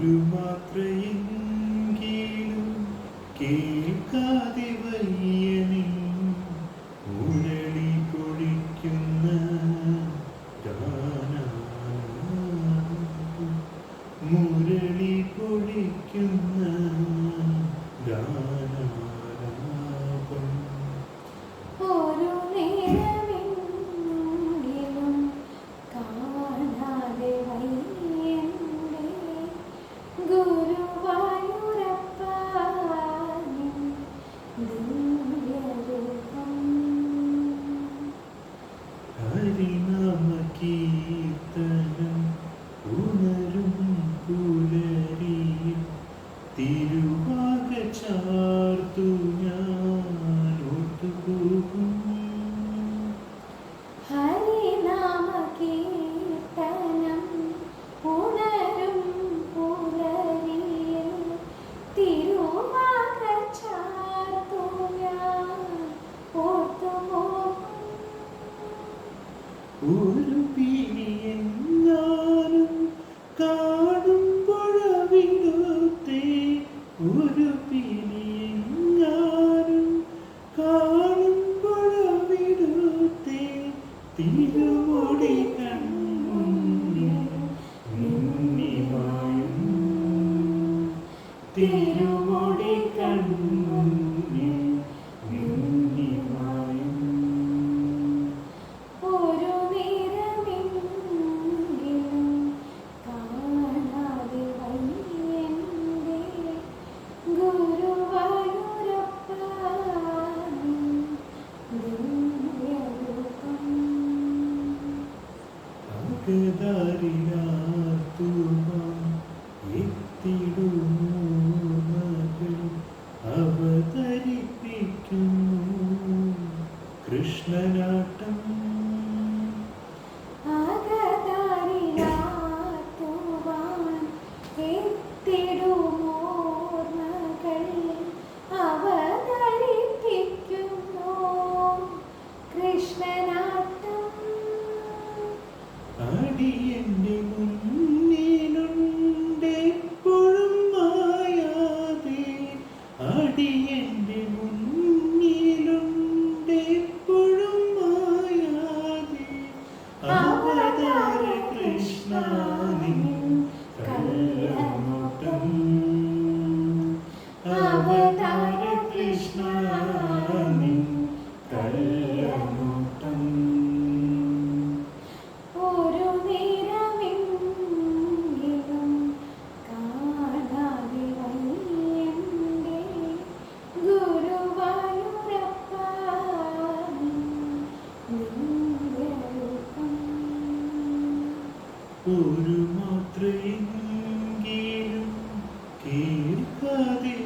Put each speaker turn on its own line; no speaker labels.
ഒരു മാത്രയെങ്കിലും കേൾക്കാതെ വയ്യനി ഉരളി കൊടിക്കുന്ന മുരളി കൊടിക്കുന്ന
ഒരു
പിരിയൻ ഞാനും കാണുമ്പോഴവിടുത്തെ ഒരു പിരിയൻ ഞാനും കാണുമ്പോഴവിടുത്തെ തിരുമുടി കണ്ണുമായും തിരുമുടി
കണ്ണു எனக்கு
தாரினா നദി എപ്പോഴും മായാതെ അടിയൻ മാത്രയെങ്കിലും കേൾക്കാതെ